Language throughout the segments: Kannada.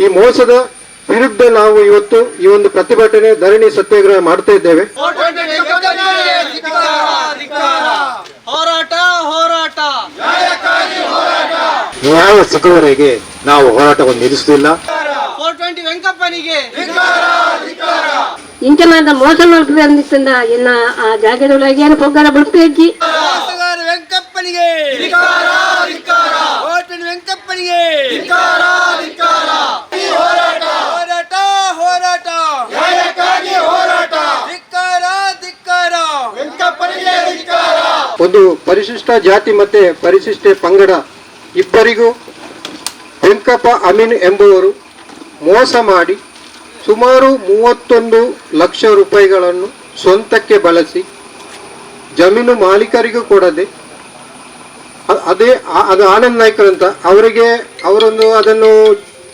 ಈ ಮೋಸದ ವಿರುದ್ಧ ನಾವು ಇವತ್ತು ಈ ಒಂದು ಪ್ರತಿಭಟನೆ ಧರಣಿ ಸತ್ಯಾಗ್ರಹ ಮಾಡ್ತಾ ಇದ್ದೇವೆ. ಹೋರಾಟ ಹೋರಾಟ. ನ್ಯಾಯ ಸಿಗುವವರೆಗೆ ನಾವು ಹೋರಾಟವನ್ನು ನಿಲ್ಲಿಸುತ್ತಿಲ್ಲ. Four twenty ವೆಂಕಪ್ಪನಿಗೆ. ಇಂಚನಾದ ಮೋಸ ಮಾಡ್ತದೆ ಅಂದಿತ್ತಂದ ಇನ್ನ ಆ ಜಾಗದೊಳಗೆ ಏನು ಪೊಗ್ಗರ ವೆಂಕಪ್ಪನಿಗೆ ವೆಂಕಪ್ಪನಿಗೆ ಫೋರ್ ಟ್ವೆಂಟಿ ವೆಂಕಪ್ಪನಿಗೆ ಹೋರಾಟ ಹೋರಾಟ ಧಿಕ್ಕಾರ ಧಿಕ್ಕಾರ ಒಂದು ಪರಿಶಿಷ್ಟ ಜಾತಿ ಮತ್ತೆ ಪರಿಶಿಷ್ಟ ಪಂಗಡ ಇಬ್ಬರಿಗೂ ವೆಂಕಪ್ಪ ಅಮೀನ್ ಎಂಬುವರು ಮೋಸ ಮಾಡಿ ಸುಮಾರು ಮೂವತ್ತೊಂದು ಲಕ್ಷ ರೂಪಾಯಿಗಳನ್ನು ಸ್ವಂತಕ್ಕೆ ಬಳಸಿ ಜಮೀನು ಮಾಲೀಕರಿಗೂ ಕೊಡದೆ ಅದೇ ಅದು ಆನಂದ್ ನಾಯ್ಕರ್ ಅಂತ. ಅವರಿಗೆ ಅವರೊಂದು ಅದನ್ನು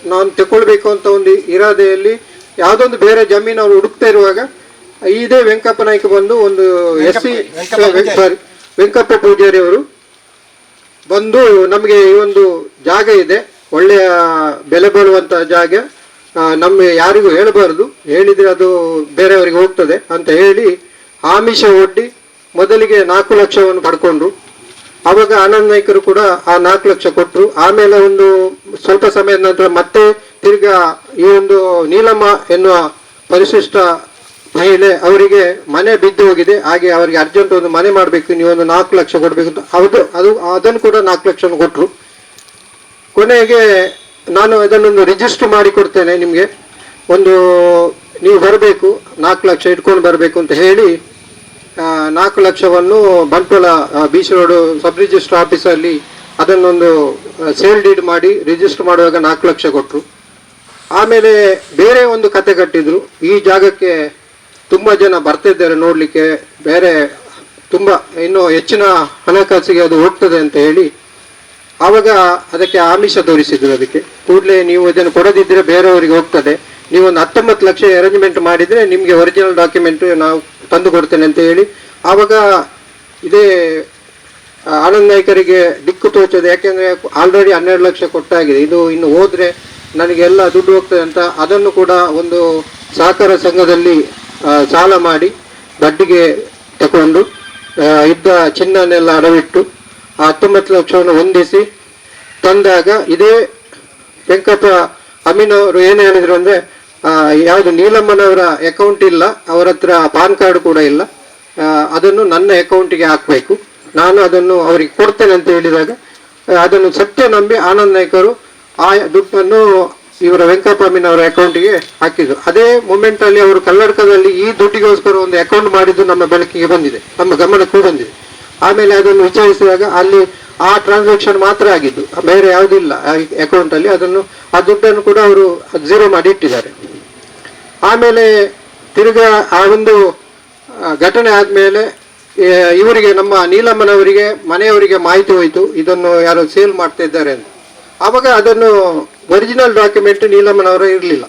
ನಾನು ತಗೊಳ್ಬೇಕು ಅಂತ ಒಂದು ಇರಾದೆಯಲ್ಲಿ ಯಾವುದೊಂದು ಬೇರೆ ಜಮೀನು ಅವರು ಹುಡುಕ್ತಾ ಇರುವಾಗ ಇದೇ ವೆಂಕಪ್ಪ ನಾಯ್ಕ ಬಂದು ಒಂದು S C sorry Venkappa Poojary ಅವರು ಬಂದು ನಮಗೆ ಈ ಒಂದು ಜಾಗ ಇದೆ, ಒಳ್ಳೆಯ ಬೆಲೆ ಬಾಳುವಂಥ ಜಾಗ. ನಮ್ಮ ಯಾರಿಗೂ ಹೇಳಬಾರದು. ಹೇಳಿದರೆ ಅದು ಬೇರೆಯವರಿಗೆ ಹೋಗ್ತದೆ ಅಂತ ಹೇಳಿ ಆಮಿಷ ಒಡ್ಡಿ ಮೊದಲಿಗೆ ನಾಲ್ಕು ಲಕ್ಷವನ್ನು ಪಡ್ಕೊಂಡ್ರು. ಅವಾಗ ಆನಂದ್ ನಾಯ್ಕರು ಕೂಡ ಆ ನಾಲ್ಕು ಲಕ್ಷ ಕೊಟ್ಟರು ಆಮೇಲೆ ಒಂದು ಸ್ವಲ್ಪ ಸಮಯದ ನಂತರ ಮತ್ತೆ ತಿರ್ಗಾ ಈ ಒಂದು ನೀಲಮ್ಮ ಎನ್ನುವ ಪರಿಶಿಷ್ಟ ಮಹಿಳೆ ಅವರಿಗೆ ಮನೆ ಬಿದ್ದು ಹೋಗಿದೆ. ಹಾಗೆ ಅವರಿಗೆ ಅರ್ಜೆಂಟ್ ಒಂದು ಮನೆ ಮಾಡಬೇಕು ನೀವು ಒಂದು ನಾಲ್ಕು ಲಕ್ಷ ಕೊಡಬೇಕು ಅಂತ. ಅದು ಅದು, ಅದನ್ನು ಕೂಡ ನಾಲ್ಕು ಲಕ್ಷ ಕೊಟ್ಟರು ಕೊನೆಗೆ ನಾನು ಅದನ್ನೊಂದು ರಿಜಿಸ್ಟರ್ ಮಾಡಿ ಕೊಡ್ತೇನೆ ನಿಮಗೆ. ಒಂದು, ನೀವು ಬರಬೇಕು, ನಾಲ್ಕು ಲಕ್ಷ ಇಟ್ಕೊಂಡು ಬರಬೇಕು ಅಂತ ಹೇಳಿ ನಾಲ್ಕು ಲಕ್ಷವನ್ನು Bantwal beach road sub register ಆಫೀಸಲ್ಲಿ ಅದನ್ನೊಂದು ಸೇಲ್ ಡೀಡ್ ಮಾಡಿ ರಿಜಿಸ್ಟರ್ ಮಾಡುವಾಗ ನಾಲ್ಕು ಲಕ್ಷ ಕೊಟ್ಟರು ಆಮೇಲೆ ಬೇರೆ ಒಂದು ಕತೆ ಕಟ್ಟಿದ್ರು. ಈ ಜಾಗಕ್ಕೆ ತುಂಬ ಜನ ಬರ್ತಿದ್ದಾರೆ ನೋಡಲಿಕ್ಕೆ. ಬೇರೆ ತುಂಬ ಇನ್ನು ಹೆಚ್ಚಿನ ಹಣಕಾಸಿಗೆ ಅದು ಹೋಗ್ತದೆ ಅಂತ ಹೇಳಿ ಆವಾಗ ಅದಕ್ಕೆ ಆಮಿಷ ತೋರಿಸಿದ್ರು ಅದಕ್ಕೆ. ಕೂಡಲೇ ನೀವು ಇದನ್ನು ಕೊಡದಿದ್ದರೆ ಬೇರೆಯವರಿಗೆ ಹೋಗ್ತದೆ. ನೀವು ಒಂದು ಹತ್ತೊಂಬತ್ತು ಲಕ್ಷ ಅರೇಂಜ್ಮೆಂಟ್ ಮಾಡಿದರೆ ನಿಮಗೆ ಒರಿಜಿನಲ್ ಡಾಕ್ಯುಮೆಂಟ್ ನಾವು ತಂದು ಕೊಡ್ತೇನೆ ಅಂತ ಹೇಳಿ ಆವಾಗ ಇದೇ ಆನಂದ್ ನಾಯ್ಕರಿಗೆ ದಿಕ್ಕು ತೋಚದೆ, ಯಾಕೆಂದರೆ ಆಲ್ರೆಡಿ ಹನ್ನೆರಡು ಲಕ್ಷ ಕೊಟ್ಟಾಗಿದೆ. ಇದು ಇನ್ನು ಹೋದರೆ ನನಗೆಲ್ಲ ದುಡ್ಡು ಹೋಗ್ತದೆ ಅಂತ ಅದನ್ನು ಕೂಡ ಒಂದು ಸಹಕಾರ ಸಂಘದಲ್ಲಿ ಸಾಲ ಮಾಡಿ ಬಡ್ಡಿಗೆ ತಗೊಂಡು ಇದ್ದ ಚಿನ್ನನೆಲ್ಲ ಅಡವಿಟ್ಟು ಆ ಹತ್ತೊಂಬತ್ತು ಲಕ್ಷವನ್ನು ಹೊಂದಿಸಿ ತಂದಾಗ ಇದೇ ವೆಂಕಪ್ಪ ಅಮೀನ್ ಅವರು ಏನು ಹೇಳಿದ್ರು ಅಂದ್ರೆ ಯಾವುದು ನೀಲಮ್ಮನವರ ಅಕೌಂಟ್ ಇಲ್ಲ, ಅವರ ಹತ್ರ ಪಾನ್ ಕಾರ್ಡ್ ಕೂಡ ಇಲ್ಲ ಅದನ್ನು ನನ್ನ ಅಕೌಂಟಿಗೆ ಹಾಕಬೇಕು. ನಾನು ಅದನ್ನು ಅವರಿಗೆ ಕೊಡ್ತೇನೆ ಅಂತ ಹೇಳಿದಾಗ, ಅದನ್ನು ಸತ್ಯ ನಂಬಿ ಆನಂದ್ ನಾಯ್ಕರು ಆ ದುಡ್ಡನ್ನು ಇವರ ಅವರ ಅಕೌಂಟಿಗೆ ಹಾಕಿದ್ರು ಅದೇ ಮೂಮೆಂಟ್ ಅಲ್ಲಿ ಅವರು ಕರ್ನಾಟಕದಲ್ಲಿ ಈ ದುಡ್ಡಿಗೋಸ್ಕರ ಒಂದು ಅಕೌಂಟ್ ಮಾಡಿದ್ದು ನಮ್ಮ ಬೆಳಕಿಗೆ ಬಂದಿದೆ. ನಮ್ಮ ಗಮನಕ್ಕೆ ಬಂದಿದೆ. ಆಮೇಲೆ ಅದನ್ನು ವಿಚಾರಿಸಿದಾಗ ಅಲ್ಲಿ ಆ ಟ್ರಾನ್ಸಾಕ್ಷನ್ ಮಾತ್ರ ಆಗಿದ್ದು. ಬೇರೆ ಯಾವುದಿಲ್ಲ ಅಕೌಂಟ್ ಅಲ್ಲಿ. ಅದನ್ನು, ಆ ದುಡ್ಡನ್ನು ಕೂಡ ಅವರು ಝೀರೋ ಮಾಡಿ ಇಟ್ಟಿದ್ದಾರೆ. ಆಮೇಲೆ ತಿರ್ಗಾ ಆ ಒಂದು ಘಟನೆ ಆದ್ಮೇಲೆ ಇವರಿಗೆ ನಮ್ಮ ನೀಲಮ್ಮನವರಿಗೆ, ಮನೆಯವರಿಗೆ ಮಾಹಿತಿ ಹೋಯಿತು. ಇದನ್ನು ಯಾರೋ ಸೇಲ್ ಮಾಡ್ತಾ ಇದ್ದಾರೆ ಅಂತ. ಆವಾಗ ಅದನ್ನು ಒರಿಜಿನಲ್ ಡಾಕ್ಯುಮೆಂಟ್ ನೀಲಮ್ಮನವರು ಇರಲಿಲ್ಲ.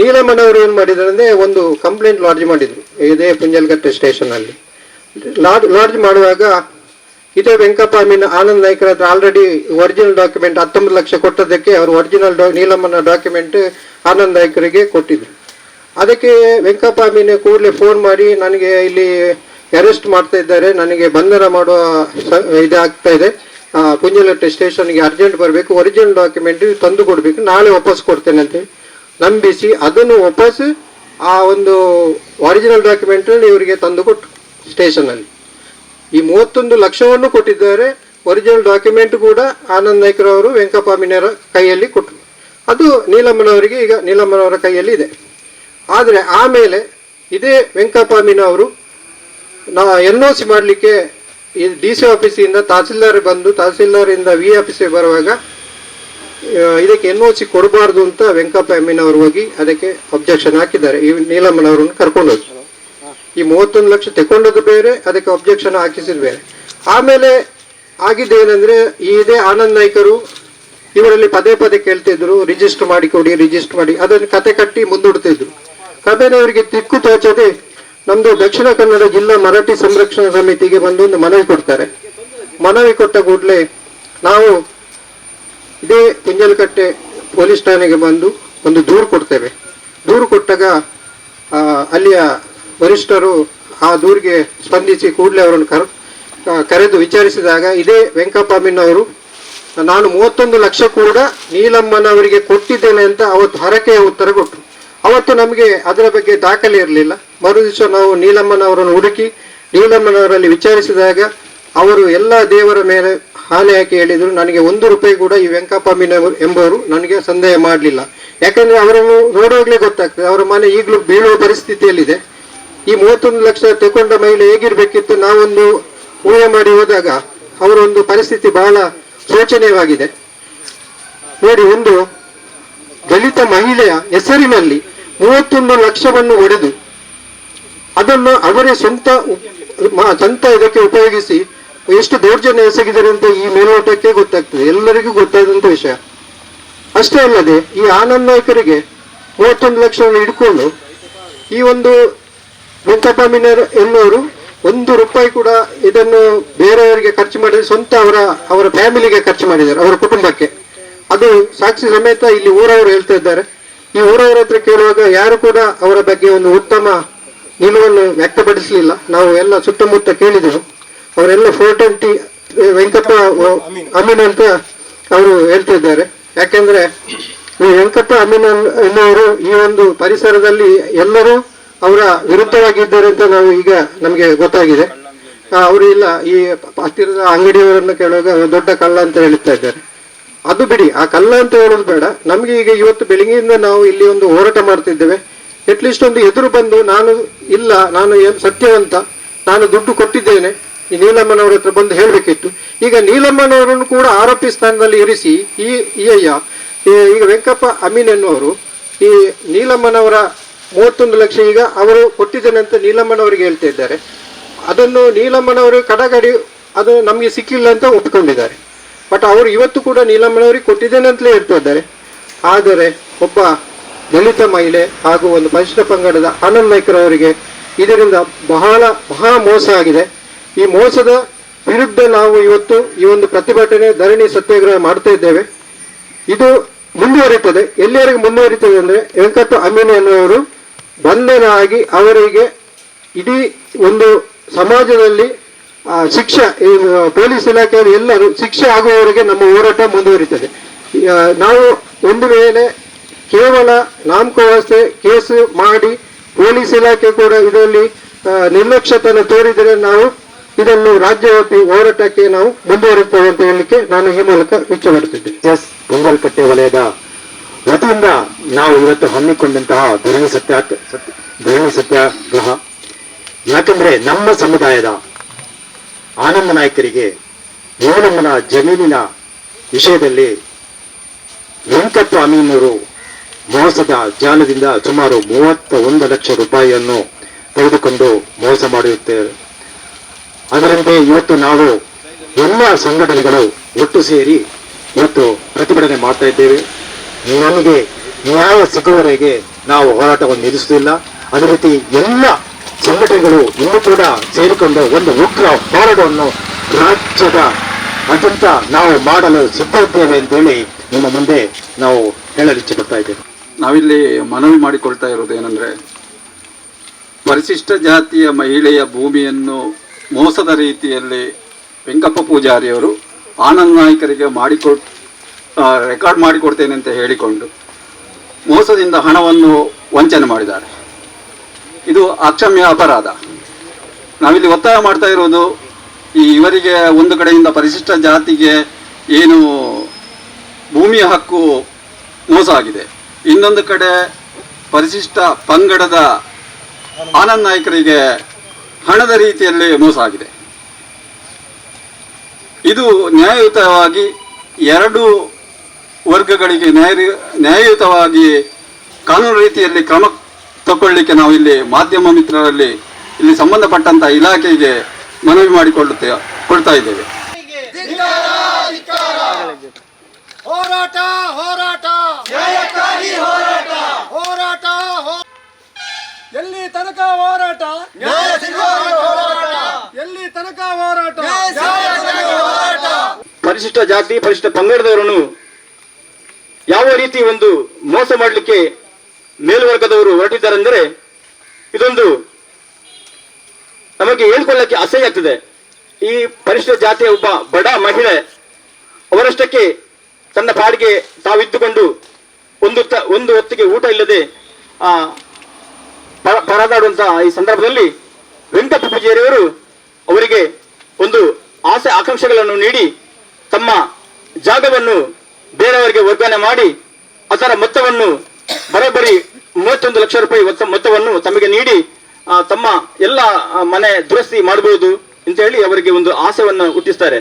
ನೀಲಮ್ಮನವರು ಏನು ಮಾಡಿದ್ದಾರೆ ಅಂದರೆ ಒಂದು ಕಂಪ್ಲೇಂಟ್ ಲಾಡ್ಜ್ ಮಾಡಿದರು. ಇದೇ ಪುಂಜಲ್ಗಟ್ಟೆ ಸ್ಟೇಷನಲ್ಲಿ ಲಾಡ್ ಲಾಡ್ಜ್ ಮಾಡುವಾಗ ಇದೇ ವೆಂಕಪ್ಪ ಮೀನ್ ಆನಂದ್ ನಾಯ್ಕರ ಹತ್ರ ಆಲ್ರೆಡಿ ಒರಿಜಿನಲ್ ಡಾಕ್ಯುಮೆಂಟ್ ಹತ್ತೊಂಬತ್ತು ಲಕ್ಷ ಕೊಟ್ಟದಕ್ಕೆ ಅವರು ಒರಿಜಿನಲ್ ಡಾ ನೀಲಮ್ಮನ ಡಾಕ್ಯುಮೆಂಟ್ ಆನಂದ್ ನಾಯ್ಕರಿಗೆ ಕೊಟ್ಟಿದ್ರು. ಅದಕ್ಕೆ ವೆಂಕಪ್ಪ ಮೀನ್ ಕೂಡಲೇ ಫೋನ್ ಮಾಡಿ ನನಗೆ ಇಲ್ಲಿ ಅರೆಸ್ಟ್ ಮಾಡ್ತಾ ಇದ್ದಾರೆ, ನನಗೆ ಬಂಧನ ಮಾಡುವ ಇದಾಗ್ತಾ ಇದೆ. ಪುಂಜಲಟ್ಟೆ ಸ್ಟೇಷನ್ಗೆ ಅರ್ಜೆಂಟ್ ಬರಬೇಕು ಒರಿಜಿನಲ್ ಡಾಕ್ಯುಮೆಂಟ್ ತಂದು ಕೊಡಬೇಕು, ನಾಳೆ ವಾಪಸ್ ಕೊಡ್ತೇನೆ ನಂಬಿಸಿ ಅದನ್ನು ವಾಪಸ್ ಆ ಒಂದು ಒರಿಜಿನಲ್ ಡಾಕ್ಯುಮೆಂಟ್ ಇವರಿಗೆ ತಂದು ಕೊಟ್ಟು ಸ್ಟೇಷನಲ್ಲಿ ಈ ಮೂವತ್ತೊಂದು ಲಕ್ಷವನ್ನು ಕೊಟ್ಟಿದ್ದಾರೆ ಒರಿಜಿನಲ್ ಡಾಕ್ಯುಮೆಂಟ್ ಕೂಡ ಆನಂದ್ ನಾಯ್ಕರವರು ವೆಂಕಪ್ಪ ಮೀನರ ಕೈಯಲ್ಲಿ ಕೊಟ್ಟರು. ಅದು ನೀಲಮ್ಮನವರಿಗೆ ಈಗ ನೀಲಮ್ಮನವರ ಕೈಯಲ್ಲಿ ಇದೆ. ಆದರೆ ಆಮೇಲೆ ಇದೇ ವೆಂಕಪ್ಪ ಮೀನ ಅವರು, ನಾ ಎನ್ ಒ ಸಿ ಮಾಡಲಿಕ್ಕೆ ಈ ಡಿ ಸಿ ಆಫೀಸಿಂದ ತಹಸೀಲ್ದಾರ್ ಬಂದು ತಹಸೀಲ್ದಾರಿಂದ ವಿ ಆಫೀಸಿಗೆ ಬರುವಾಗ ಇದಕ್ಕೆ ಎನ್ ಒ ಸಿ ಕೊಡಬಾರ್ದು ಅಂತ ವೆಂಕಪ್ಪ ಎಮ್ಮಿನವರು ಹೋಗಿ ಅದಕ್ಕೆ ಅಬ್ಜೆಕ್ಷನ್ ಹಾಕಿದ್ದಾರೆ. ಈ ನೀಲಮ್ಮನವರನ್ನು ಕರ್ಕೊಂಡು ಹೋಗಿ ಈ ಮೂವತ್ತೊಂದು ಲಕ್ಷ ತಗೊಂಡದ್ದು ಬೇರೆ ಅದಕ್ಕೆ ಅಬ್ಜೆಕ್ಷನ್ ಹಾಕಿಸಿದ್ರು ಬೇರೆ ಆಮೇಲೆ ಆಗಿದ್ದು ಏನಂದ್ರೆ ಈ ಇದೇ ಆನಂದ್ ನಾಯ್ಕರು ಇವರಲ್ಲಿ ಪದೇ ಪದೇ ಕೇಳ್ತಿದ್ರು ರಿಜಿಸ್ಟರ್ ಮಾಡಿ ಕೊಡಿ ರಿಜಿಸ್ಟರ್ ಮಾಡಿ ಅದನ್ನು ಕತೆ ಕಟ್ಟಿ ಮುಂದೂಡ್ತಿದ್ರು. ಕಬೇನೆ ತಿಕ್ಕು ತೋಚದೆ ನಮ್ದು ದಕ್ಷಿಣ ಕನ್ನಡ ಜಿಲ್ಲಾ ಮರಾಠಿ ಸಂರಕ್ಷಣಾ ಸಮಿತಿಗೆ ಬಂದು ಒಂದು ಮನವಿ ಕೊಡ್ತಾರೆ. ಮನವಿ ಕೊಟ್ಟ ಕೂಡಲೇ ನಾವು ಇದೇ ಕುಂಜಲಕಟ್ಟೆ ಪೊಲೀಸ್ ಠಾಣೆಗೆ ಬಂದು ಒಂದು ದೂರು ಕೊಡ್ತೇವೆ. ದೂರು ಕೊಟ್ಟಾಗ ಅಲ್ಲಿಯ ವರಿಷ್ಠರು ಆ ದೂರಿಗೆ ಸ್ಪಂದಿಸಿ ಕೂಡಲೇ ಅವರನ್ನು ಕರ್ ಕರೆದು ವಿಚಾರಿಸಿದಾಗ ಇದೇ ವೆಂಕಪ್ಪಮ್ಮಿನವರು ನಾನು ಮೂವತ್ತೊಂದು ಲಕ್ಷ ಕೂಡ ನೀಲಮ್ಮನವರಿಗೆ ಕೊಟ್ಟಿದ್ದೇನೆ ಅಂತ ಅವತ್ತು ಹರಕೆಯ ಉತ್ತರ ಕೊಟ್ಟರು. ಅವತ್ತು ನಮಗೆ ಅದರ ಬಗ್ಗೆ ದಾಖಲೆ ಇರಲಿಲ್ಲ. ಮರುದಿವಸ ನಾವು ನೀಲಮ್ಮನವರನ್ನು ಹುಡುಕಿ, ನೀಲಮ್ಮನವರಲ್ಲಿ ವಿಚಾರಿಸಿದಾಗ ಅವರು ಎಲ್ಲ ದೇವರ ಮೇಲೆ ಹಾನಿ ಹಾಕಿ ಹೇಳಿದರು. ನನಗೆ ಒಂದು ರೂಪಾಯಿ ಕೂಡ ಈ ವೆಂಕಪಾಮಿನ ಎಂಬವರು ನನಗೆ ಸಂದೇಹ ಮಾಡಲಿಲ್ಲ. ಯಾಕಂದರೆ ಅವರನ್ನು ನೋಡುವಾಗಲೇ ಗೊತ್ತಾಗ್ತದೆ. ಅವರ ಮನೆ ಈಗಲೂ ಬೀಳುವ ಪರಿಸ್ಥಿತಿಯಲ್ಲಿದೆ. ಈ ಮೂವತ್ತೊಂದು ಲಕ್ಷ ತಗೊಂಡ ಮಹಿಳೆ ಹೇಗಿರಬೇಕಿತ್ತು ನಾವೊಂದು ಊಹೆ ಮಾಡಿ ಹೋದಾಗ ಅವರ ಒಂದು ಪರಿಸ್ಥಿತಿ ಬಹಳ ಶೋಚನೀಯವಾಗಿದೆ. ನೋಡಿ, ಒಂದು ದಲಿತ ಮಹಿಳೆಯ ಹೆಸರಿನಲ್ಲಿ ಮೂವತ್ತೊಂದು ಲಕ್ಷವನ್ನು ಒಡೆದು ಅದನ್ನು ಅವರೇ ಸ್ವಂತ ಸ್ವಂತ ಇದಕ್ಕೆ ಉಪಯೋಗಿಸಿ ಎಷ್ಟು ದೌರ್ಜನ್ಯ ಎಸಗಿದ್ದಾರೆ ಅಂತ ಈ ಮೇಲ್ನೋಟಕ್ಕೆ ಗೊತ್ತಾಗ್ತದೆ. ಎಲ್ಲರಿಗೂ ಗೊತ್ತಾದಂತ ವಿಷಯ. ಅಷ್ಟೇ ಅಲ್ಲದೆ ಈ ಆನಂದ್ ನಾಯಕರಿಗೆ ಮೂವತ್ತೊಂದು ಲಕ್ಷವನ್ನು ಹಿಡ್ಕೊಂಡು ಈ ಒಂದು ವೆಂಕಟರಾಮಿನರ್ ಎನ್ನುವರು ಒಂದು ರೂಪಾಯಿ ಕೂಡ ಇದನ್ನು ಬೇರೆಯವರಿಗೆ ಖರ್ಚು ಮಾಡಿದ್ರೆ ಸ್ವಂತ ಅವರ ಅವರ ಫ್ಯಾಮಿಲಿಗೆ ಖರ್ಚು ಮಾಡಿದ್ದಾರೆ, ಅವರ ಕುಟುಂಬಕ್ಕೆ. ಅದು ಸಾಕ್ಷಿ ಸಮೇತ ಇಲ್ಲಿ ಊರವರು ಹೇಳ್ತಾ ಇದ್ದಾರೆ. ಈ ಊರವರ ಹತ್ರ ಕೇಳುವಾಗ ಯಾರು ಕೂಡ ಅವರ ಬಗ್ಗೆ ಒಂದು ಉತ್ತಮ ನಿಲುವನ್ನು ವ್ಯಕ್ತಪಡಿಸಲಿಲ್ಲ. ನಾವು ಎಲ್ಲ ಸುತ್ತಮುತ್ತ ಕೇಳಿದೆವು. ಅವರೆಲ್ಲ ಫೋರ್ ಟ್ವೆಂಟಿ ವೆಂಕಪ್ಪ ಅಮೀನ್ ಅಂತ ಅವರು ಹೇಳ್ತಾ ಇದ್ದಾರೆ ಯಾಕೆಂದ್ರೆ ಈ ವೆಂಕಪ್ಪ ಅಮೀನ್ ಎನ್ನುವರು ಈ ಒಂದು ಪರಿಸರದಲ್ಲಿ ಎಲ್ಲರೂ ಅವರ ವಿರುದ್ಧವಾಗಿದ್ದಾರೆ ಅಂತ ನಾವು ಈಗ ನಮಗೆ ಗೊತ್ತಾಗಿದೆ. ಅವರು ಇಲ್ಲ, ಈ ಹತ್ತಿರದ ಅಂಗಡಿಯವರನ್ನು ಕೇಳುವಾಗ ದೊಡ್ಡ ಕಳ್ಳ ಅಂತ ಹೇಳ್ತಾ ಇದ್ದಾರೆ. ಅದು ಬಿಡಿ, ಆ ಕಲ್ಲ ಅಂತ ಹೇಳೋದು ಬೇಡ. ನಮಗೆ ಈಗ ಇವತ್ತು ಬೆಳಿಗ್ಗೆಯಿಂದ ನಾವು ಇಲ್ಲಿ ಒಂದು ಹೋರಾಟ ಮಾಡ್ತಿದ್ದೇವೆ. ಅಟ್ಲೀಸ್ಟ್ ಒಂದು ಎದುರು ಬಂದು, ನಾನು ಇಲ್ಲ, ನಾನು ಏನ್ ಸತ್ಯವಂತ, ನಾನು ದುಡ್ಡು ಕೊಟ್ಟಿದ್ದೇನೆ. ಈ ನೀಲಮ್ಮನವ್ರ ಹತ್ರ ಬಂದು ಹೇಳಬೇಕಿತ್ತು. ಈಗ ನೀಲಮ್ಮನವರನ್ನು ಕೂಡ ಆರೋಪಿ ಸ್ಥಾನದಲ್ಲಿ ಇರಿಸಿ, ಈ ಈ ಅಯ್ಯ ಈಗ ವೆಂಕಪ್ಪ ಅಮೀನ್ ಎನ್ನುವರು, ಈ ನೀಲಮ್ಮನವರ ಮೂವತ್ತೊಂದು ಲಕ್ಷ ಈಗ ಅವರು ಕೊಟ್ಟಿದ್ದೇನೆ ಅಂತ ನೀಲಮ್ಮನವರಿಗೆ ಹೇಳ್ತಾ ಇದ್ದಾರೆ. ಅದನ್ನು ನೀಲಮ್ಮನವರು ಕಡಗಡಿ, ಅದು ನಮಗೆ ಸಿಕ್ಕಿಲ್ಲ ಅಂತ ಒಪ್ಪಿಕೊಂಡಿದ್ದಾರೆ ಬಟ್ ಅವರು ಇವತ್ತು ಕೂಡ ನೀಲಮ್ಮನವರಿಗೆ ಕೊಟ್ಟಿದ್ದೇನೆ ಅಂತಲೇ ಹೇಳ್ತಾ ಇದ್ದಾರೆ. ಆದರೆ ಒಬ್ಬ ದಲಿತ ಮಹಿಳೆ ಹಾಗೂ ಒಂದು ಪರಿಶಿಷ್ಟ ಪಂಗಡದ ಆನಂದ್ ನಾಯ್ಕರವರಿಗೆ ಇದರಿಂದ ಬಹಳ ಬಹಳ ಮೋಸ ಆಗಿದೆ. ಈ ಮೋಸದ ವಿರುದ್ಧ ನಾವು ಇವತ್ತು ಈ ಒಂದು ಪ್ರತಿಭಟನೆ ಧರಣಿ ಸತ್ಯಾಗ್ರಹ ಮಾಡ್ತಾ ಇದ್ದೇವೆ. ಇದು ಮುಂದುವರಿತದೆ. ಎಲ್ಲಿಯವರೆಗೆ ಮುಂದುವರಿತದೆ ಅಂದ್ರೆ ವೆಂಕಟ ಅಮೀನ್ ಎನ್ನುವರು ಬಂಧನ ಆಗಿ ಅವರಿಗೆ ಇಡೀ ಒಂದು ಸಮಾಜದಲ್ಲಿ ಶಿಕ್ಷೆ ಈ, ಪೊಲೀಸ್ ಇಲಾಖೆಯಲ್ಲಿ ಎಲ್ಲರೂ ಶಿಕ್ಷೆ ಆಗುವವರೆಗೆ ನಮ್ಮ ಹೋರಾಟ ಮುಂದುವರಿತದೆ. ನಾವು ಒಂದು ವೇಳೆ ಕೇವಲ ನಾಮಕಾವಸ್ಥೆ ಕೇಸು ಮಾಡಿ ಪೊಲೀಸ್ ಇಲಾಖೆ ಕೂಡ ಇದರಲ್ಲಿ ನಿರ್ಲಕ್ಷ್ಯತನ ತೋರಿದರೆ ನಾವು ಇದನ್ನು ರಾಜ್ಯವ್ಯಾಪಿ ಹೋರಾಟಕ್ಕೆ ನಾವು ಮುಂದುವರಿಸ್ತೇವೆ ಅಂತ ಹೇಳಲಿಕ್ಕೆ ನಾನು ಈ ಮೂಲಕ ಇಚ್ಛೆ ಎಸ್ ಪೊಂಗಲ್ಕಟ್ಟೆ ವಲಯದ ವತಿಯಿಂದ ನಾವು ಇವತ್ತು ಹಮ್ಮಿಕೊಂಡಂತಹ ಧರಣಿ ಸತ್ಯ- ಧರಣಿ ಸತ್ಯಾಗ್ರಹ. ಯಾಕಂದ್ರೆ ನಮ್ಮ ಸಮುದಾಯದ ಆನಂದ ನಾಯಕರಿಗೆ ಮೋನಮ್ಮನ ಜಮೀನಿನ ವಿಷಯದಲ್ಲಿ ವೆಂಕಪ್ಪ ಅಮೀನವರು ಮೋಸದ ಜಾಲದಿಂದ ಸುಮಾರು ಮೂವತ್ತ ಒಂದು ಲಕ್ಷ ರೂಪಾಯಿಯನ್ನು ತೆಗೆದುಕೊಂಡು ಮೋಸ ಮಾಡಿರುತ್ತೇವೆ ಅದರಂತೆ ಇವತ್ತು ನಾವು ಎಲ್ಲ ಸಂಘಟನೆಗಳು ಒಟ್ಟು ಸೇರಿ ಇವತ್ತು ಪ್ರತಿಭಟನೆ ಮಾಡ್ತಾ ಇದ್ದೇವೆ. ನಮಗೆ ನ್ಯಾಯ ಸಿಗುವವರೆಗೆ ನಾವು ಹೋರಾಟವನ್ನು ನಿಲ್ಲಿಸುವುದಿಲ್ಲ. ಅದೇ ರೀತಿ ಎಲ್ಲ ಸಂಘಟನೆಗಳು ಇನ್ನೂ ಕೂಡ ಸೇರಿಕೊಂಡು ಒಂದು ಉಗ್ರ ಹೋರಾಟವನ್ನು ರಾಜ್ಯದ ಅತ್ಯಂತ ನಾವು ಮಾಡಲು ಸಿದ್ಧ ಇದ್ದೇವೆ ಅಂತೇಳಿ ನಿಮ್ಮ ಮುಂದೆ ನಾವು ಹೇಳಲು ಇಚ್ಛಪಡ್ತಾ ಇದ್ದೇವೆ. ನಾವಿಲ್ಲಿ ಮನವಿ ಮಾಡಿಕೊಳ್ತಾ ಇರೋದು ಏನಂದ್ರೆ, ಪರಿಶಿಷ್ಟ ಜಾತಿಯ ಮಹಿಳೆಯ ಭೂಮಿಯನ್ನು ಮೋಸದ ರೀತಿಯಲ್ಲಿ ವೆಂಕಪ್ಪ ಪೂಜಾರಿಯವರು ಆನಂದ್ ನಾಯಕರಿಗೆ ಮಾಡಿಕೊಟ್ ರೆಕಾರ್ಡ್ ಮಾಡಿಕೊಡ್ತೇನೆ ಅಂತ ಹೇಳಿಕೊಂಡು ಮೋಸದಿಂದ ಹಣವನ್ನು ವಂಚನೆ ಮಾಡಿದ್ದಾರೆ. ಇದು ಅಕ್ಷಮ್ಯ ಅಪರಾಧ. ನಾವಿಲ್ಲಿ ಒತ್ತಾಯ ಮಾಡ್ತಾ ಇರೋದು ಈ ಇವರಿಗೆ ಒಂದು ಕಡೆಯಿಂದ ಪರಿಶಿಷ್ಟ ಜಾತಿಗೆ ಏನು ಭೂಮಿಯ ಹಕ್ಕು ಮೋಸ ಆಗಿದೆ. ಇನ್ನೊಂದು ಕಡೆ ಪರಿಶಿಷ್ಟ ಪಂಗಡದ ಆನಂದ್ ನಾಯಕರಿಗೆ ಹಣದ ರೀತಿಯಲ್ಲಿ ಮೋಸ ಆಗಿದೆ. ಇದು ನ್ಯಾಯಯುತವಾಗಿ ಎರಡು ವರ್ಗಗಳಿಗೆ ನ್ಯಾಯ ನ್ಯಾಯಯುತವಾಗಿ ಕಾನೂನು ರೀತಿಯಲ್ಲಿ ಕ್ರಮ ತಗೊಳ್ಳಿಕ್ಕೆ ನಾವು ಇಲ್ಲಿ ಮಾಧ್ಯಮ ಮಿತ್ರರಲ್ಲಿ ಇಲ್ಲಿ ಸಂಬಂಧಪಟ್ಟಂತ ಇಲಾಖೆಗೆ ಮನವಿ ಮಾಡಿಕೊಳ್ಳುತ್ತೆ ಕೊಡ್ತಾ ಇದ್ದೇವೆ. ಹೋರಾಟ ಹೋರಾಟ. ಹೋರಾಟ. ಎಲ್ಲಿ ತನಕ ಹೋರಾಟ? ಎಲ್ಲಿ ತನಕ ಹೋರಾಟ. ಪರಿಶಿಷ್ಟ ಜಾತಿ ಪರಿಶಿಷ್ಟ ಪಂಗಡದವರನ್ನು ಯಾವ ರೀತಿ ಒಂದು ಮೋಸ ಮಾಡಲಿಕ್ಕೆ ಮೇಲ್ವರ್ಗದವರು ಹೊರಟಿದ್ದಾರೆಂದರೆ ಇದೊಂದು ನಮಗೆ ಹೇಳ್ಕೊಳ್ಳಕ್ಕೆ ಅಸಹ್ಯ ಆಗ್ತದೆ. ಈ ಪರಿಶಿಷ್ಟ ಜಾತಿಯ ಒಬ್ಬ ಬಡ ಮಹಿಳೆ ಅವರಷ್ಟಕ್ಕೆ ತನ್ನ ಪಾಡಿಗೆ ತಾವಿದ್ದುಕೊಂಡು ಒಂದು ಒಂದು ಹೊತ್ತಿಗೆ ಊಟ ಇಲ್ಲದೆ, ಆ ಪರದಾಡುವಂತಹ ಈ ಸಂದರ್ಭದಲ್ಲಿ ವೆಂಕಟ ಪೂಜಾರಿಯವರು ಅವರಿಗೆ ಒಂದು ಆಸೆ ಆಕಾಂಕ್ಷೆಗಳನ್ನು ನೀಡಿ ತಮ್ಮ ಜಾಗವನ್ನು ಬೇರೆಯವರಿಗೆ ವರ್ಗಾವಣೆ ಮಾಡಿ ಅದರ ಮೊತ್ತವನ್ನು ಬರೋಬ್ಬರಿ ಮೂವತ್ತೊಂದು ಲಕ್ಷ ರೂಪಾಯಿ ಮೊತ್ತ ಮೊತ್ತವನ್ನು ತಮಗೆ ನೀಡಿ ತಮ್ಮ ಎಲ್ಲ ಮನೆ ದುರಸ್ತಿ ಮಾಡಬಹುದು ಅಂತ ಹೇಳಿ ಅವರಿಗೆ ಒಂದು ಆಸೆಯನ್ನು ಹುಟ್ಟಿಸ್ತಾರೆ.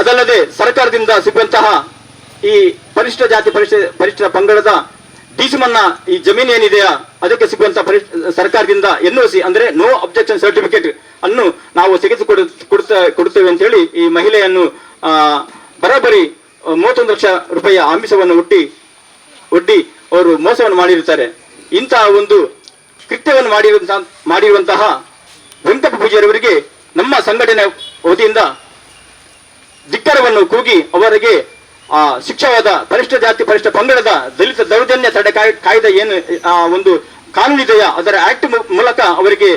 ಅದಲ್ಲದೆ ಸರ್ಕಾರದಿಂದ ಸಿಗುವಂತಹ ಈ ಪರಿಶಿಷ್ಟ ಜಾತಿ ಪರಿಶಿಷ್ಟ ಪರಿಷ್ಠ ಪಂಗಡದ ಡಿಸಿಮನ್ನ ಈ ಜಮೀನು ಏನಿದೆಯಾ, ಅದಕ್ಕೆ ಸಿಗುವಂತಹ ಸರ್ಕಾರದಿಂದ ಎನ್ ಸಿ ಅಂದ್ರೆ ನೋ ಅಬ್ಜೆಕ್ಷನ್ ಸರ್ಟಿಫಿಕೇಟ್ ಅನ್ನು ನಾವು ತೆಗೆದುಕೊಡು ಕೊಡುತ್ತ ಕೊಡುತ್ತೇವೆ ಅಂತ ಹೇಳಿ ಈ ಮಹಿಳೆಯನ್ನು ಬರೋಬ್ಬರಿ ಮೂವತ್ತೊಂದು ಲಕ್ಷ ರೂಪಾಯಿಯ ಆಮಿಷವನ್ನು ಒಟ್ಟಿ ಒಡ್ಡಿ ಅವರು ಮೋಸವನ್ನು ಮಾಡಿರುತ್ತಾರೆ. ಇಂತಹ ಒಂದು ಕೃತ್ಯವನ್ನು ಮಾಡಿರುವಂತಹ ಮಾಡಿರುವಂತಹ ವೆಂಕಟ ಪೂಜಾರಿಯವರಿಗೆ ನಮ್ಮ ಸಂಘಟನೆ ವತಿಯಿಂದ ಧಿಕ್ಕರವನ್ನು ಕೂಗಿ ಅವರಿಗೆ ಆ ಶಿಕ್ಷವಾದ ಪರಿಷ್ಠ ಜಾತಿ, ಪರಿಷ್ಠ ಪಂಗಡದ ದಲಿತ ದೌರ್ಜನ್ಯ ತಡೆ ಕಾಯ್- ಕಾಯ್ದೆ ಏನು, ಆ ಒಂದು ಕಾನೂನಿದೆಯ ಅದರ ಆಕ್ಟ್ ಮೂಲಕ ಅವರಿಗೆ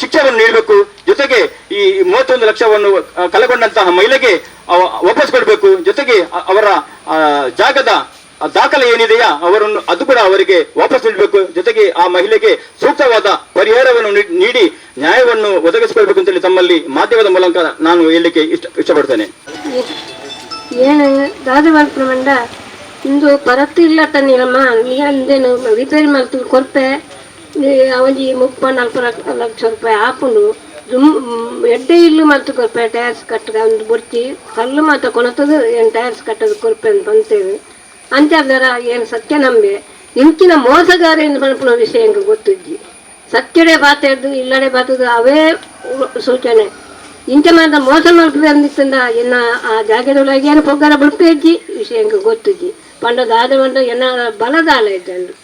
ಶಿಕ್ಷೆಯನ್ನು ನೀಡಬೇಕು. ಜೊತೆಗೆ ಈ ಮೂವತ್ತೊಂದು ಲಕ್ಷವನ್ನು ಕಲಗೊಂಡಂತಹ ಮಹಿಳೆಗೆ ವಾಪಸ್ ಕೊಡಬೇಕು. ಜೊತೆಗೆ ಅವರ ಜಾಗದ ದಾಖಲೆ ಏನಿದೆಯಾ, ಅವರನ್ನು ಅದು ಕೂಡ ಅವರಿಗೆ ವಾಪಸ್ ನೀಡಬೇಕು. ಜೊತೆಗೆ ಆ ಮಹಿಳೆಗೆ ಸೂಕ್ತವಾದ ಪರಿಹಾರವನ್ನು ನೀಡಿ ನ್ಯಾಯವನ್ನು ಒದಗಿಸಿಕೊಳ್ಬೇಕು ಅಂತೇಳಿ ತಮ್ಮಲ್ಲಿ ಮಾಧ್ಯಮದ ಮೂಲಕ ನಾನು ಹೇಳಲಿಕ್ಕೆ ಇಷ್ಟ, ಇಷ್ಟಪಡ್ತೇನೆ. ಏನು ದಾದ ಪ್ರಮಂಡ, ಇಂದು ಪರತ್ತು ಇಲ್ಲ ತನ್ನಿರಮ್ಮ ಅಂದೇನು ರಿಪೇರಿ ಮಾಡ್ತೀವಿ ಕೊರ್ಪೆ ಅವಜಿ ಮುಪ್ಪ, ನಾಲ್ಕು ಲಕ್ಷ ರೂಪಾಯಿ ಹಾಕೊಂಡು ದುಮ್, ಎಡ್ಡೆ ಇಲ್ಲು ಮತ್ತು ಕೊರ್ಪೆ, ಟೈರ್ಸ್ ಕಟ್ಟದ ಒಂದು ಬರ್ತಿ ಕಲ್ಲು ಮಾತ್ರ ಕೊಣತದು ಏನು ಟೈರ್ಸ್ ಕಟ್ಟೋದು ಕೊರ್ಪೆ ಅಂತ ಅಂತೇವೆ ಏನು ಸತ್ಯ ನಂಬೆ. ಮೋಸಗಾರ ಎಂದು ಪಣಪುನ ವಿಷಯ ಎಂಗೆ ಗೊತ್ತಿದ್ದಿ. ಸತ್ಯಡೆ ಬಾತದ್ದು ಇಲ್ಲಡೆ ಬಾತದ್ದು ಅವೇ ಸೂಚನೆ. ಇಂಚ ಮಾತ್ರ ಮೋಸ ಮಾಡ್ತದೆ ಅಂದಿತ್ತಂದ ಎನ್ನ ಆ ಜಾಗದೊಳಗೆ ಏನು ಪೊಗ್ಗರ ವಿಷಯ ಎಂಗೆ ಗೊತ್ತಿದ್ದಿ. ಪಂಡದ ಆದ ಮಂಡ ಎನ್ನ ಬಲದಾಲ ಇದ್ದಂಡು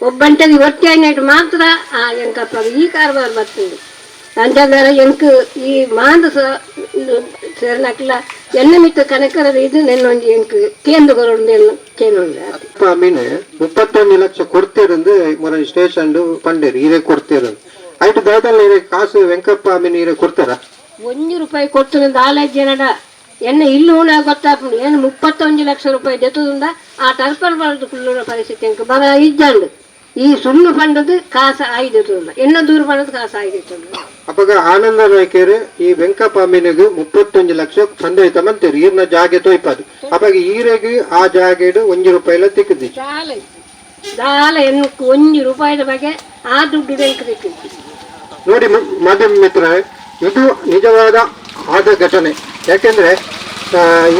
ಒಬ್ಬಂಟದಿ ಒಟ್ಟೆ ಇಟ್ಟು ಮಾತ್ರ ಆ ಎಂಕಪ್ಪ ಈ ಕಾರವಾರ ಬರ್ತದೆ. ಅಂಜಾಗಾರ ಎಂಕ ಈ ಮಾಂದ ಸೇರ್ನಾಕಿಲ್ಲ. ಎಣ್ಣೆ ಮಿತ್ತ ಕನಕರದ ಇದು ನೆನ್ನೊಂದು ಎಂಕ್ ಕೇಂದ್ರ ಕೇನೊಂದು ಮೀನು ಮುಪ್ಪತ್ತೊಂದು ಲಕ್ಷ ಕೊಡ್ತೀರಂದು ಮೊರ ಸ್ಟೇಷನ್ ಪಂಡೇರು ಇರೇ ಕೊಡ್ತೀರಂದು ಐಟು ದಾದಲ್ಲ ಇರೇ ಕಾಸು ವೆಂಕಪ್ಪ ಮೀನು ಕೊಡ್ತಾರ? ಒಂದು ರೂಪಾಯಿ ಕೊಟ್ಟು ದಾಲಾಜ್ ಜನಡ ಎಣ್ಣೆ ಇಲ್ಲೂನ ಹೂಣ ಗೊತ್ತಾಪುಂಡು ಏನು ಮುಪ್ಪತ್ತೊಂದು ಲಕ್ಷ ರೂಪಾಯಿ ಜೊತದಿಂದ ಆ ಟರ್ಪಲ್ ಬರದು ಕುಳ್ಳುನ ಪರಿಸ್ಥಿತಿ ಎಂಕ್ ಬರ ಇಜ್ಜಂಡು ಈ ಸುಳ್ಳು ಪಂಡದು ಕಾಸ ಆಯ್ದಿತ್ತು ಎನ್ನ ದೂರ ಪಂಡದು ಕಾಸ ಆಯ್ದಿಲ್ಲ ಅಪ್ಪಗ ಆನಂದ ನಾಯ್ಕರು ಈ ವೆಂಕಪ್ಪ ಮೀನಿಗೆ ಮುಪ್ಪತ್ತೊಂದು ಲಕ್ಷ ಸಂದೇಹಿತ ಮಂತಿರು. ಈರ್ನ ಜಾಗೆ ತೋಯ್ಪದು. ಅಪಗ ಈರೆಗೆ ಆ ಜಾಗೆಡು ಒಂಜಿ ರೂಪಾಯಿ ತಿಕ್ಕದಿ ಸಾಲ ದಾಲ ಎನ್ನಕ್ಕೆ ಒಂದು ರೂಪಾಯಿದ ಬಗ್ಗೆ ಆ ದುಡ್ಡು ನೋಡಿ ಮಾಧ್ಯಮ ಮಿತ್ರ ಇದು ನಿಜವಾದ ಆದ ಘಟನೆ. ಯಾಕೆಂದ್ರೆ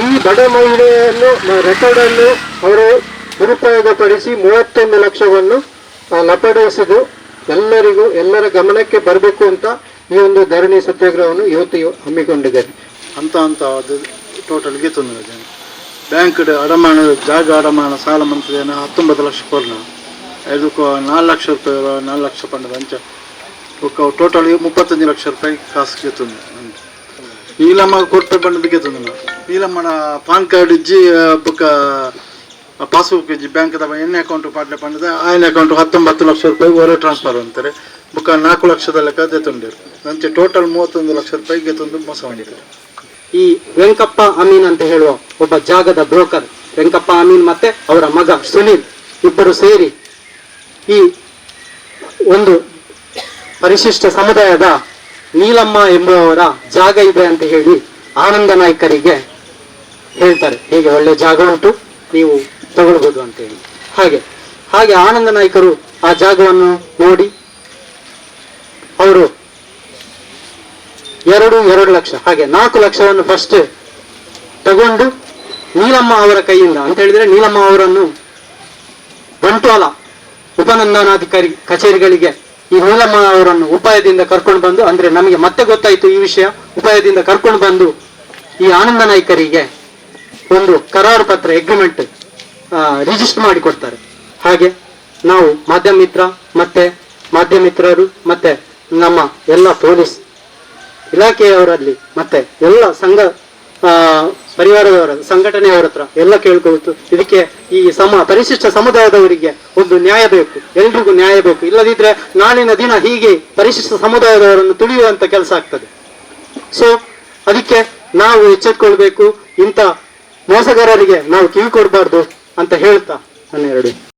ಈ ಬಡ ಮಹಿಳೆಯನ್ನು ರೆಕಾರ್ಡ್ ಅನ್ನು ಅವರು ದುರುಪಯೋಗಪಡಿಸಿ ಮೂವತ್ತೊಂದು ಲಕ್ಷವನ್ನು ಲಪಡಿಸಿದು ಎಲ್ಲರಿಗೂ ಎಲ್ಲರ ಗಮನಕ್ಕೆ ಬರಬೇಕು ಅಂತ ಈ ಒಂದು ಧರಣಿ ಸತ್ಯಾಗ್ರಹವನ್ನು ಇವತ್ತು ಇವ- ಹಮ್ಮಿಕೊಂಡಿದ್ದಾರೆ. ಅಂತ ಅಂತ ಅದು ಟೋಟಲ್ಗೆ ತೊಂದರೆ ಬ್ಯಾಂಕ್ ಅಡಮಾನ, ಜಾಗ ಅಡಮಾನ ಸಾಲ ಮಂತ್ರಿ ಹತ್ತೊಂಬತ್ತು ಲಕ್ಷ ಕೊರ್ನ ಐದು ನಾಲ್ಕು ಲಕ್ಷ ರೂಪಾಯಿ ನಾಲ್ಕು ಲಕ್ಷ ಪಂಡದ ಅಂಚ. ಟೋಟಲ್ ಮುಪ್ಪತ್ತೊಂದು ಲಕ್ಷ ರೂಪಾಯಿ ಕಾಸು ತೊಂದರೆ. ನೀಲಮ್ಮ ಕೊಟ್ಟು ಬಂಡದ ಗೆತ್ತುಂದು ನೀಲಮ್ಮನ ಪಾನ್ ಕಾರ್ಡ್ ಇಜ್ಜಿ ಬೊಕ್ಕ ಪಾಸ್ಬುಕ್ ಇಜ್ಜಿ ಬ್ಯಾಂಕ್ ಎಣ್ಣೆ ಅಕೌಂಟ್ ಪಾಡ್ಲೆ ಪಂಡದ ಆಯ್ನ ಅಕೌಂಟ್ ಹತ್ತೊಂಬತ್ತು ಲಕ್ಷ ರೂಪಾಯಿ ಓರೆ ಟ್ರಾನ್ಸ್ಫರ್ ಅಂತಾರೆ. ಬೊಕ್ಕ ನಾಲ್ಕು ಲಕ್ಷದ ಲೆಕ್ಕ ಗೆತ್ತುಂಡಿರು ನಂತೆ ಟೋಟಲ್ ಮೂವತ್ತೊಂದು ಲಕ್ಷ ರೂಪಾಯಿ ಗೆತ್ತೊಂದು ಮೋಸ ಮಾಡಿದ್ದಾರೆ ಈ ವೆಂಕಪ್ಪ ಅಮೀನ್ ಅಂತ ಹೇಳುವ ಒಬ್ಬ ಜಾಗದ ಬ್ರೋಕರ್ ವೆಂಕಪ್ಪ ಅಮೀನ್ ಮತ್ತೆ ಅವರ ಮಗ ಸುನೀಲ್ ಇಬ್ಬರು ಸೇರಿ ಈ ಒಂದು ಪರಿಶಿಷ್ಟ ಸಮುದಾಯದ ನೀಲಮ್ಮ ಎಂಬುವವರ ಜಾಗ ಇದೆ ಅಂತ ಹೇಳಿ ಆನಂದ ನಾಯ್ಕರಿಗೆ ಹೇಳ್ತಾರೆ. ಹೀಗೆ ಒಳ್ಳೆ ಜಾಗ ಉಂಟು ನೀವು ತಗೊಳ್ಬೋದು ಅಂತ ಹೇಳಿ. ಹಾಗೆ ಹಾಗೆ ಆನಂದ ನಾಯ್ಕರು ಆ ಜಾಗವನ್ನು ನೋಡಿ ಅವರು ಎರಡು ಎರಡು ಲಕ್ಷ. ಹಾಗೆ ನಾಲ್ಕು ಲಕ್ಷವನ್ನು ಫಸ್ಟ್ ತಗೊಂಡು ನೀಲಮ್ಮ ಅವರ ಕೈಯಿಂದ ಅಂತ ಹೇಳಿದ್ರೆ ನೀಲಮ್ಮ ಅವರನ್ನು ಬಂಟ್ವಾಳ ಉಪನಂದನಾಧಿಕಾರಿ ಕಚೇರಿಗಳಿಗೆ ಈ ನೀಲಮ್ಮ ಅವರನ್ನು ಉಪಾಯದಿಂದ ಕರ್ಕೊಂಡು ಬಂದು, ಅಂದ್ರೆ ನಮಗೆ ಮತ್ತೆ ಗೊತ್ತಾಯ್ತು ಈ ವಿಷಯ, ಉಪಾಯದಿಂದ ಕರ್ಕೊಂಡು ಬಂದು ಈ ಆನಂದ ನಾಯ್ಕರಿಗೆ ಒಂದು ಕರಾರು ಪತ್ರ ಎಗ್ರಿಮೆಂಟ್ ರಿಜಿಸ್ಟರ್ ಮಾಡಿ ಕೊಡ್ತಾರೆ. ಹಾಗೆ ನಾವು ಮಾಧ್ಯಮಿತ್ರ ಮತ್ತೆ ಮಾಧ್ಯಮಿತ್ರರು ಮತ್ತೆ ನಮ್ಮ ಎಲ್ಲ ಪೊಲೀಸ್ ಇಲಾಖೆಯವರಲ್ಲಿ ಮತ್ತೆ ಎಲ್ಲ ಸಂಘ ಪರಿವಾರದವರ, ಸಂಘಟನೆಯವರ ಹತ್ರ ಎಲ್ಲ ಕೇಳ್ಕೊಳ್ತು. ಇದಕ್ಕೆ ಈ ಸಮ, ಪರಿಶಿಷ್ಟ ಸಮುದಾಯದವರಿಗೆ ಒಂದು ನ್ಯಾಯ ಬೇಕು. ಎಲ್ರಿಗೂ ನ್ಯಾಯ ಬೇಕು. ಇಲ್ಲದಿದ್ರೆ ನಾಳಿನ ದಿನ ಹೀಗೆ ಪರಿಶಿಷ್ಟ ಸಮುದಾಯದವರನ್ನು ತುಳಿಯುವಂತ ಕೆಲಸ ಆಗ್ತದೆ. ಸೊ ಅದಕ್ಕೆ ನಾವು ಎಚ್ಚೆತ್ಕೊಳ್ಬೇಕು. ಇಂಥ ಮೋಸಗಾರರಿಗೆ ನಾವು ಕಿವಿ ಕೊಡಬಾರ್ದು ಅಂತ ಹೇಳ್ತಾ ನನ್ನ ಎರಡು